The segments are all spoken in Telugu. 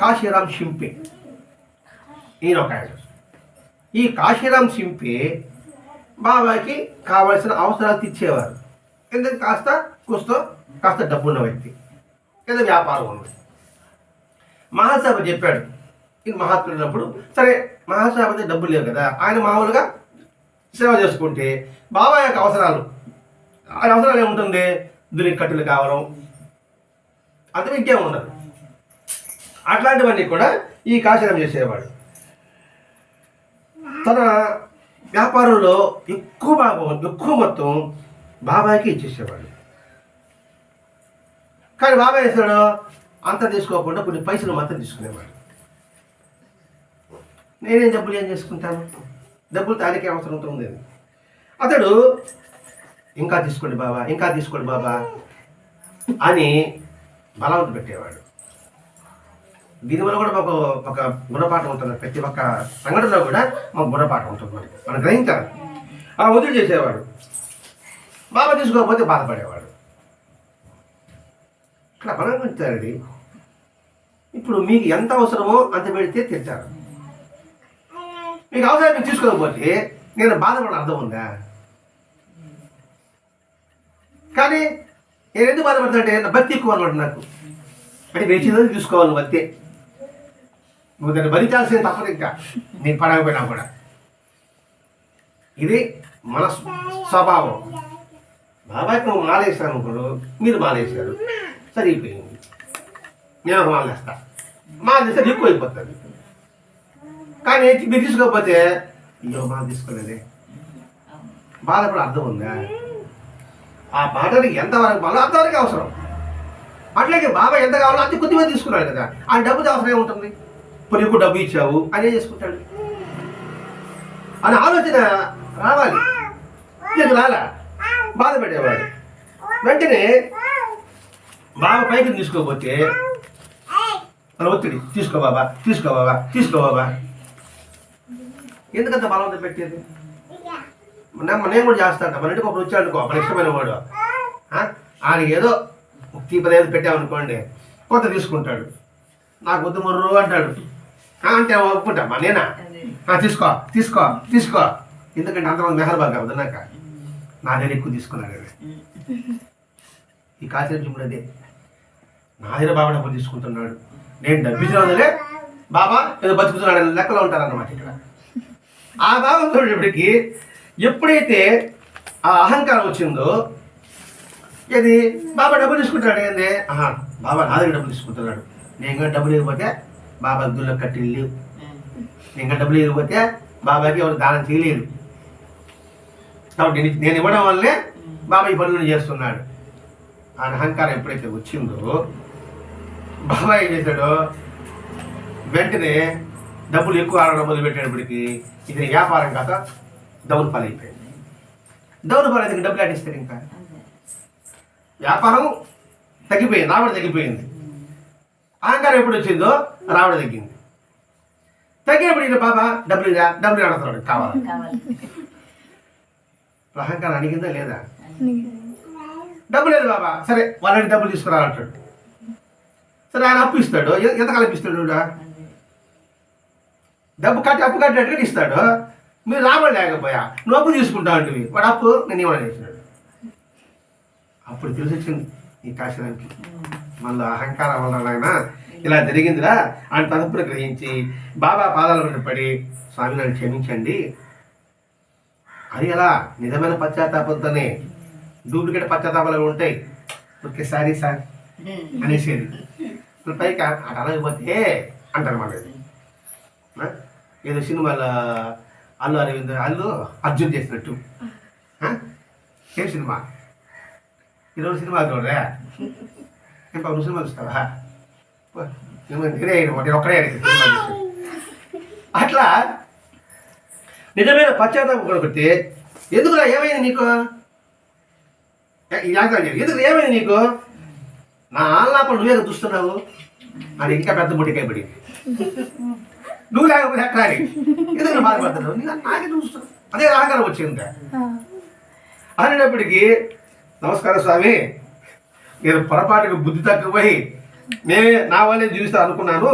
కాశీరామ్ షింపే ఈయన ఒక ఆయన ఈ కాశీరామ్ షింపే బాబాకి కావలసిన అవసరాలు తీర్చేవారు. ఎందుకు? కాస్త కూస్తో కాస్త డబ్బున్న వ్యక్తి. ఏదో వ్యాపారం ఉంది. మహాసభ చెప్పాడు. ఇది మహాత్ముడు ఉన్నప్పుడు సరే మహాసభ డబ్బులు లేవు కదా ఆయన మామూలుగా సేవ చేసుకుంటే బాబా యొక్క అవసరాలు ఆయన అవసరాలు ఏముంటుంది? దీనికి కట్టెలు కావడం. అంత విద్య ఉండదు. అట్లాంటివన్నీ కూడా ఈ కాశీరం చేసేవాడు. తన వ్యాపారంలో ఎక్కువ భాగం ఎక్కువ మొత్తం బాబాయ్కి ఇచ్చేసేవాడు. కానీ బాబాయ్ వేసాడు అంత తీసుకోకుండా కొన్ని పైసలు మాత్రం తీసుకునేవాడు. నేనేం డబ్బులు ఏం చేసుకుంటాను? డబ్బులు తానికే అవసరం ఉంటుంది అతడు ఇంకా తీసుకోండి బాబా ఇంకా తీసుకోండి బాబా అని బలవంత పెట్టేవాడు. దీనివల్ల కూడా మాకు ఒక గుణపాఠం ఉంటుంది. ప్రతి ఒక్క సంఘటనలో కూడా మాకు గుణపాఠం ఉంటుంది మనకి. మనం గ్రహించాలి. ఆ వదిలి చేసేవాడు. బాబా తీసుకోకపోతే బాధపడేవాడు. ఇక్కడ బలండి ఇప్పుడు మీకు ఎంత అవసరమో అంత పెడితే తెచ్చారు మీకు అవసరం మీరు తీసుకోకపోతే నేను బాధపడిన అర్థం ఉందా? కానీ నేను ఎందుకు బాధపడతానంటే భక్తి ఎక్కువ అనమాట నాకు. అంటే వేసిందని చూసుకోవాలి నువ్వు అంతే. నువ్వు దాన్ని భరించాల్సిన తప్పదు ఇంకా. నేను పడకపోయినా కూడా. ఇది మన స్వభావం. బాబాయ్ నువ్వు మాలేశాను ఇప్పుడు మీరు మాలేశారు సరిపోయింది. నేను ఒక మాల వేస్తా. ఎక్కువ అయిపోతుంది. కానీ మీరు తీసుకోకపోతే అయ్యో మాల తీసుకోలేదే. బాధపడే అర్థం ఉందా? ఆ పాటకి ఎంతవరకు బాగా అంతవరకు అవసరం. అట్లాగే బాబా ఎంత కావాలో అంత కొద్దిగా తీసుకున్నాడు కదా. ఆ డబ్బుది అవసరం ఏముంటుంది? ఇప్పుడు నీకు డబ్బు ఇచ్చావు అనే చేసుకుంటాడు. అని ఆలోచన రావాలి. నీకు రాలా? బాధపడేవాడు. వెంటనే బాబా పైకి తీసుకోకపోతే మన ఒత్తిడి తీసుకో బాబా తీసుకో బాబా తీసుకో బాబా. ఎందుకంత బలవంతం పెట్టేది? నేను కూడా చేస్తాను మన ఇంటికి ఒకరు వచ్చాడు అనుకో మన ఇష్టమైన వాడు. ఆయనకి ఏదో ముక్తి పదహైదు పెట్టామనుకోండి కొత్త తీసుకుంటాడు. నాకు వద్దు మొర్రు అంటాడు. అంటే ఒప్పుకుంటా మా నేనా? ఆ, తీసుకో తీసుకో తీసుకో. ఎందుకంటే అంతమంది మెహర్బాగ్ కాదు నాక. నా దగ్గర ఎక్కువ తీసుకున్నాడు ఈ కాసేపు చూపుడు అదే. నా దగ్గర బాబా డబ్బులు తీసుకుంటున్నాడు. నేను డబ్బు బాబా ఏదో బతుకుతున్నాడు అనే లెక్కలో ఉంటారన్నమాట ఇక్కడ. ఆ భావం చూడేటప్పటికి ఎప్పుడైతే ఆ అహంకారం వచ్చిందో ఇది బాబా డబ్బులు తీసుకుంటాడు ఏంది? ఆహా బాబా నా దగ్గర డబ్బులు తీసుకుంటున్నాడు. నేను ఇంకా డబ్బులు ఇవ్వకపోతే బాబా గుళ్ళో కట్టి లేవు ఇంకా డబ్బులు ఇవ్వకపోతే బాబాకి ఎవరు దానం చేయలేదు. కాబట్టి నేను- నేను ఇవ్వడం వల్లే బాబా ఈ పనులను చేస్తున్నాడు. ఆ అహంకారం ఎప్పుడైతే వచ్చిందో బాబా ఏం చేశాడు వెంటనే డబ్బులు ఎక్కువ ఆడడం మొదలు పెట్టేటప్పటికి ఇది వ్యాపారం కాక డౌన్ ఫాల్ అయిపోయింది డౌన్ ఫాల్ అయితే డబ్బులు ఆడిస్తారు ఇంకా. వ్యాపారం తగ్గిపోయింది రాబడి తగ్గిపోయింది. అహంకారం ఎప్పుడు వచ్చిందో రావడం తగ్గింది. తగ్గినప్పుడు ఈయన బాబా డబ్బులు? డబ్బులు ఆడుతున్నాడు కావాలి. అహంకారం అడిగిందా లేదా? డబ్బు లేదు బాబా. సరే వాళ్ళని డబ్బులు తీసుకురా అంటాడు. సరే ఆయన అప్పు ఇస్తాడు. ఎంతకాలం ఇస్తాడు? డబ్బు కట్టి అప్పు కట్టినట్టుగా ఇస్తాడు. మీరు రాబడి లేకపోయా? నువ్వు అప్పు తీసుకుంటా అంటివి వాడు అప్పు నేను ఇవ్వడం చేసినాడు అప్పుడు తెలిసి వచ్చింది ఈ కాశీరానికి. మళ్ళీ అహంకారం వల్ల నాయన ఇలా జరిగిందిరా అని తదుపుడు గ్రహించి బాబా పాదాల మీద పడి స్వామి నన్ను క్షమించండి. అది ఎలా? నిజమైన పశ్చాత్తాపంతోనే. డూప్లికేట్ పశ్చాత్తాపాలు ఉంటాయి. ఒకేసారి సార్. అనేసేది. ఇప్పుడు పైకి అ- అటు అనకపోతే అంటారు ఏదో సినిమాలో అల్లు అరవింద్ అల్లు అర్జున్ చేసినట్టు. ఏం సినిమా? ఈరోజు సినిమా చూడరా? ఏం పాప, సినిమా చూస్తావా? నేనే అయిన నేను ఒక్కడే అట్లా నిజమైన పశ్చాత్తాపం కొనుక్కొస్తే ఎందుకురా ఏమైంది నీకు? ఈ ఎందుకు ఏమైంది నీకు? నా ఆల్లాపలు నువ్వే చూస్తున్నావు? అని ఇంకా పెద్ద ముట్టికాయ పడింది. నువ్వు లేకపోతే ఎట్లా ఎందుకు నువ్వు బాధపడుతున్నావు? నీ- నాకే చూస్తున్నావు. అదే ఆకారం వచ్చింది. అనేటప్పటికీ నమస్కారం స్వామి. నేను పొరపాటుకు బుద్ధి తక్కువై నేనే నా వాళ్ళే జీవిస్తా అనుకున్నాను.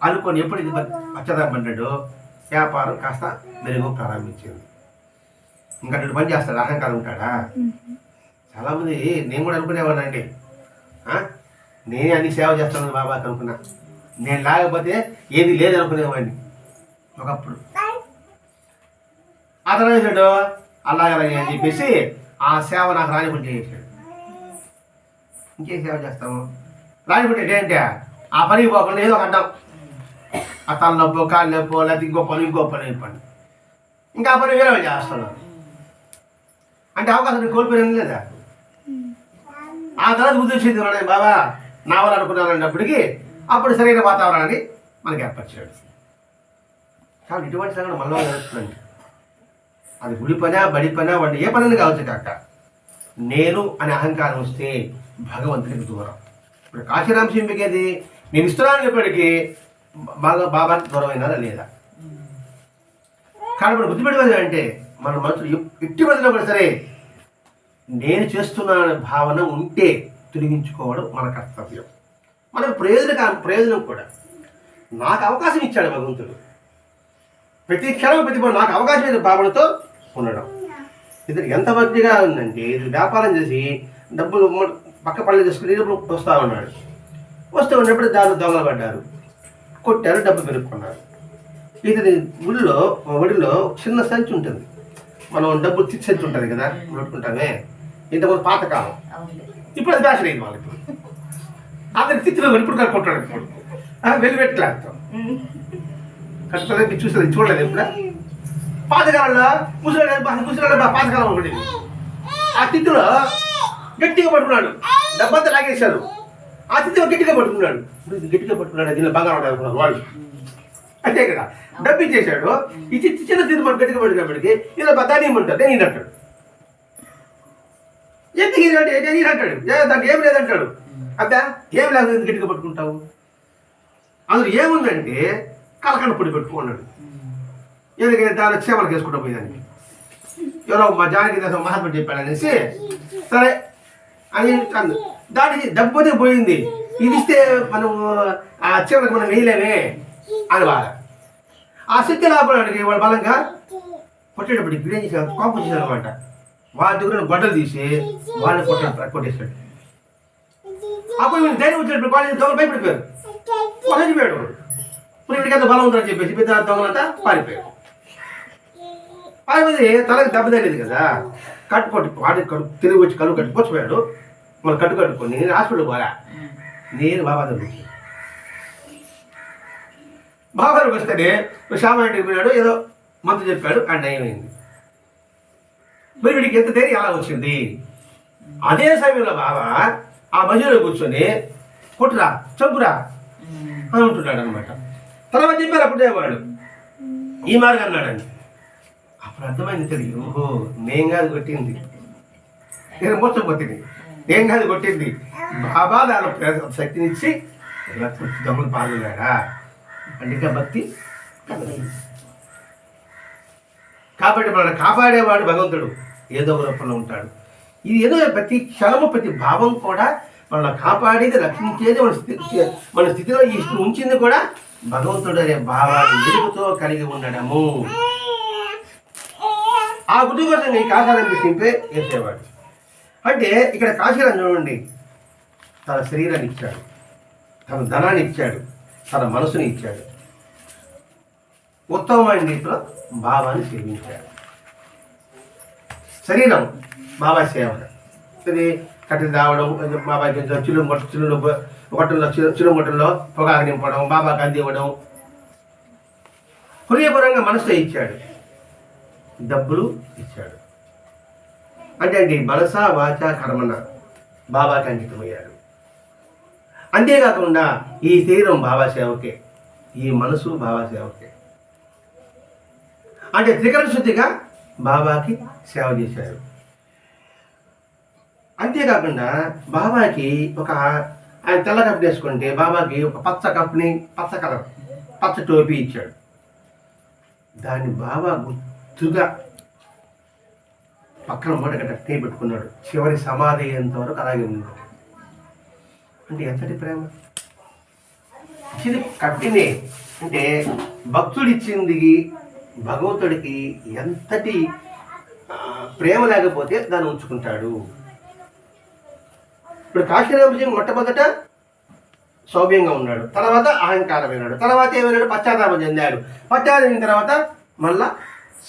అనుకొని ఎప్పుడు ఇది పచ్చదపడ్డాడో వ్యాపారం కాస్త మెరుగు ప్రారంభించింది ఇంకా రెండు పని చేస్తాడు అహంకారం ఉంటాడా? చాలామంది నేను కూడా అనుకునేవాడినండి. నేనే అన్ని సేవ చేస్తాను బాబాకి అనుకున్నా. నేను లేకపోతే ఏది లేదు అనుకునేవాడిని. ఒకప్పుడు. అతను వేసాడు అలాగే అని చెప్పేసి ఆ సేవ నాకు రానికుంటే చేశాడు ఇంకేం సేవ చేస్తాము రాజుకుంటే ఏంటంటే ఆ పనికి పోకుండా ఏదో ఒక అంటాం. ఆ తల నొప్పో కాలు నొప్పో లేకపోతే ఇంకో పని ఇంకో పని ఈ పని ఇంకా ఆ పని వేరే వాళ్ళు చేస్తున్నాను అంటే అవకాశం కోల్పోయాను లేదా? ఆ తర్వాత ఉద్దేశించి ఉన్నాయి బాబా నా వాళ్ళు అప్పుడు సరైన వాతావరణాన్ని మనకి ఏర్పరిచాడు కాబట్టి ఇటువంటి సంఘటన మనలో జరుగుతుందండి. అది గుడి పనా బడి పనా వాడి ఏ పని కావచ్చు కాక నేను అనే అహంకారం వస్తే భగవంతుడికి దూరం. ఇప్పుడు కాశీరాంశం ఏది నేను ఇస్తున్నాను చెప్పడికి బాగా బాబాకి దూరం అయినా లేదా? కానీ మనం గుర్తుపెట్టుకోవాలి అంటే మన మనసులు ఎట్టి మనసులో కూడా సరే నేను చేస్తున్నాను భావన ఉంటే తొలగించుకోవడం మన కర్తవ్యం. మనకు ప్రయోజనం ప్రయోజనం కూడా. నాకు అవకాశం ఇచ్చాడు భగవంతుడు. ప్రతి క్షణం ప్రతి నాకు అవకాశం లేదు భావనతో ఉండడం. ఇది ఎంత మంచిగా ఉందంటే ఇది వ్యాపారం చేసి డబ్బులు పక్క చేసుకుని డబ్బులు వస్తూ ఉన్నాడు. వస్తూ ఉన్నప్పుడు దాని దొంగలు పడ్డారు కొట్టారు డబ్బు పెరుక్కున్నారు. ఇతని గుడిలో ఒడిలో చిన్న సంచి ఉంటుంది. మనం డబ్బులు తిచ్చి సంచి ఉంటుంది కదా పెట్టుకుంటామే ఇంతకుముందు పాతకాలం. ఇప్పుడు అది ఫ్యాషన్ అయింది వాళ్ళకి. అందరికి తిచ్చిలో ఇప్పుడు కట్టుకుంటాడు ఇప్పుడు. వెళ్ళి పెట్టి లాగుతాం కట్టుకోలేదు చూసలేదు చూడలేదు ఇప్పుడు పాతకాలంలో ముసలి ముసలి పాతకాలం ఒకటి. ఆ తిత్తులో గట్టిగా పట్టుకున్నాడు. డబ్బంతా లాగేశారు. ఆ గట్టిగా పట్టుకున్నాడు. ఇప్పుడు గట్టిగా పట్టుకున్నాడు? దీనిలో బంగారం ఉంటుంది అనుకున్నాడు వాడు. అంతే కదా. డబ్బు ఇచ్చేసాడు ఈ చిన్న చిన్న మనం గట్టిగా పట్టుకున్నప్పటికి ఇలా దాని ఏమంటాడు నేను అంటాడు. ఎందుకు ఇది అంటే? నేను అంటాడు. దానికి ఏం లేదంటాడు. అంతే ఏం లేదు గట్టిగా పట్టుకుంటావు? అందులో ఏముందంటే కలకండ పొడి పెట్టుకున్నాడు ఎందుకంటే దాని క్షేమలకు వేసుకుంటూ పోయేదానికి ఎవరో మా జానకి మహాత్మ చెప్పాడు అనేసి సరే అని అంటాను దానికి దెబ్బతే పోయింది. ఇది ఇస్తే మనం ఆ చివరికి మనం వేయలేమే అని బాధ ఆ శక్తి లాభానికి వాడు బలంగా కొట్టేటప్పుడు ఇప్పుడు ఏం చేశాడు కోపం చేశాడు అనమాట వాళ్ళ దగ్గర గొడ్డలు తీసి వాళ్ళని కొట్టాడు కొట్టేశాడు. అప్పుడు వీళ్ళు ధైర్యం వచ్చినప్పుడు వాళ్ళు దొంగలు భయపడిపోయారు. వాళ్ళు చనిపోయాడు ఇప్పుడు వీడికి ఎంత బలం ఉంటుందని చెప్పేసి పెద్ద దొంగలంతా పారిపోయాడు పారిపోతే తలకి దెబ్బ తగిలేదు కదా. కట్టుకోటి వాడి కడు తిరిగి వచ్చి కలుగు కట్టుకొచ్చిపోయాడు మరి కట్టు కట్టుకొని నేను హాస్పిటల్ పోరా? నేను బాబా దగ్గరికి బాబా దగ్గరికి వస్తేనే శ్యామారెడ్డికి పోయాడు ఏదో మంత్రి చెప్పాడు అండ్ నయమైంది మరి వీడికి ఎంత ధైర్యం ఎలా వచ్చింది? అదే సమయంలో బాబా ఆ మధ్యలో కూర్చొని కొట్టురా చంపురా అని ఉంటున్నాడు అనమాట తర్వాత చెప్పారు అప్పుడే వాడు ఈ మార్గం అన్నాడండి. అప్పుడు అర్థమైంది తెలియదు. ఓహో నేను కాదు కొట్టింది. నేను మోసపోతుంది నేను కాదు కొట్టింది. బాబా దాని ప్రేమ శక్తినిచ్చి దమ్ములు పాల్గొన్నాడా? అందుకే భక్తి కాబట్టి మనల్ని కాపాడేవాడు భగవంతుడు. ఏదో ఒక రూపంలో ఉంటాడు. ఇది ఏదో ప్రతి క్షణము ప్రతి భావం కూడా మనల్ని కాపాడేది రక్షించేది మన స్థితి మన స్థితిలో ఈ స్థితి ఉంచింది కూడా భగవంతుడు అనే భావాన్ని వెలుగుతో కలిగి ఉండడము. ఆ గుడి కోసం నీకు కాశాలను పెట్టింపే వేసేవాడు అంటే ఇక్కడ కాశీరాజు చూడండి. తన శరీరాన్ని ఇచ్చాడు. తన ధనాన్ని ఇచ్చాడు. తన మనసుని ఇచ్చాడు. ఉత్తమమైన రీతిలో భావాన్ని సేవించాడు. శరీరం బాబా సేవ. ఇది కట్టెలు తావడం బాబాకి చిలుం కొట్ట చిల్లు కొట్టంలో చిలుం కొట్టంలో పొగాకు నింపడం బాబాకి అందివ్వడం హృదయపరంగా మనసుతో ఇచ్చాడు. డబ్బులు ఇచ్చాడు. అంటే అంటే మనస వాచ కర్మన. బాబాకి అంకితమయ్యాడు అంతేకాకుండా ఈ శరీరం బాబా సేవకే ఈ మనసు బాబా సేవకే. అంటే త్రికరణ శుద్ధిగా బాబాకి సేవ చేశారు. అంతేకాకుండా బాబాకి ఒక ఆయన తెల్ల కప్పు వేసుకుంటే బాబాకి ఒక పచ్చ కప్పుని పచ్చ కలర్ పచ్చ టోపీ ఇచ్చాడు. దాన్ని బాబా గుర్తుగా పక్కన మూట కట్టే పెట్టుకున్నాడు. చివరి సమాధి అయ్యేంత వరకు అలాగే ఉన్నాడు. అంటే ఎంతటి ప్రేమ? ఇది కట్టినే అంటే భక్తుడిచ్చింది భగవంతుడికి ఎంతటి ప్రేమ లేకపోతే దాన్ని ఉంచుకుంటాడు. ఇప్పుడు కాశీరామజీ మొట్టమొదట సౌభ్యంగా ఉన్నాడు. తర్వాత అహంకారమైనాడు. తర్వాత ఏమైనాడు? పశ్చాత్తాపం చెందాడు. పశ్చాత్తాపం తర్వాత మళ్ళా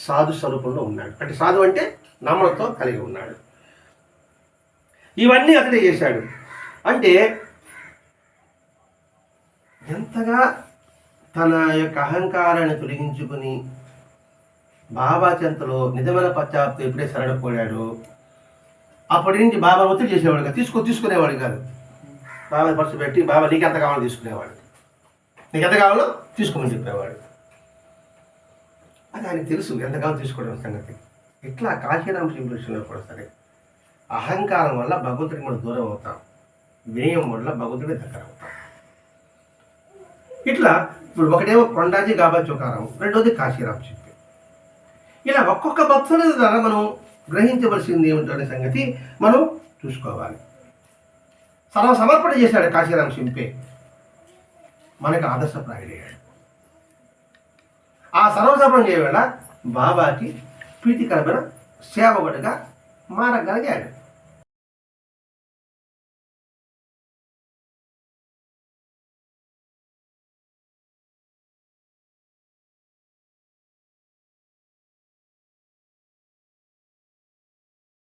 సాధు స్వరూపంలో ఉన్నాడు. అంటే సాధు అంటే నమ్మకంతో కలిగి ఉన్నాడు. ఇవన్నీ అతడే చేశాడు. అంటే ఎంతగా తన యొక్క అహంకారాన్ని తొలగించుకుని బాబా చెంతలో నిజమైన పశ్చాత్తు ఎప్పుడే శరణపోయాడు అప్పటి నుంచి బాబా ఒత్తిడి చేసేవాడు కాదు. తీసుకో తీసుకునేవాడు కాదు. బాబా పర్సు పెట్టి బాబా నీకు ఎంత కావాలో తీసుకునేవాడు. నీకు ఎంత కావాలో తీసుకోమని చెప్పేవాడు. అది ఆయనకు తెలుసు. ఎంత కావాలో తీసుకోవడం సంగతి. ఇట్లా కాశీరామ శ్రీకృష్ణులో కూడా సరే అహంకారం వల్ల భగవంతుడికి మనం దూరం అవుతాం వినయం వల్ల భగవంతుడి దగ్గర అవుతాం. ఇట్లా ఇప్పుడు ఒకటేమో కొండాజీ గాబా చోకారం రెండోది కాశీరామ చెప్పి ఇలా ఒక్కొక్క భక్తుల ద్వారా మనం గ్రహించవలసింది ఏమిటనే సంగతి మనం చూసుకోవాలి. సర్వ సమర్పణ చేశాడు కాశీరామ సింపే మనకు ఆదర్శప్రాయుడయ్యాడు. ఆ సర్వసమర్పణ చేయవేళ బాబాకి ప్రీతికరమైన సేవకుడిగా మారగలిగాడు